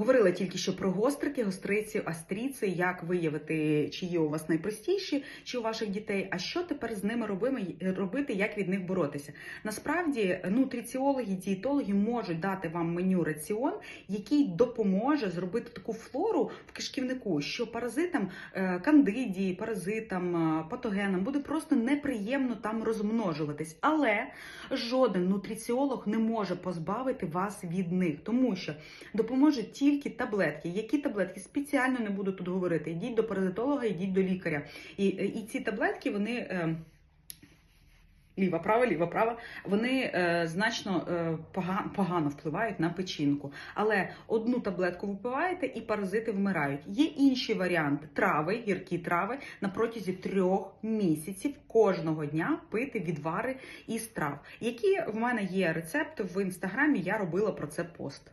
Говорила тільки що про гострики, гостриці, астріці, як виявити, чи є у вас найпростіші, чи у ваших дітей. А що тепер з ними робити, як від них боротися? Насправді, нутриціологи, дієтологи можуть дати вам меню раціон, який допоможе зробити таку флору в кишківнику, що паразитам, е, кандидії, паразитам, е, патогенам буде просто неприємно там розмножуватись. Але жоден нутриціолог не може позбавити вас від них, тому що допоможуть тільки таблетки. Які таблетки спеціально не буду тут говорити. Йдіть до паразитолога, йдіть до лікаря. І, і ці таблетки вони. е, Ліва, права, ліва, права, вони е, значно е, погано, погано впливають на печінку. Але одну таблетку випиваєте і паразити вмирають. Є інший варіант трави, гіркі трави на протязі трьох місяців кожного дня пити відвари із трав. Які в мене є рецепти в інстаграмі, я робила про це пост.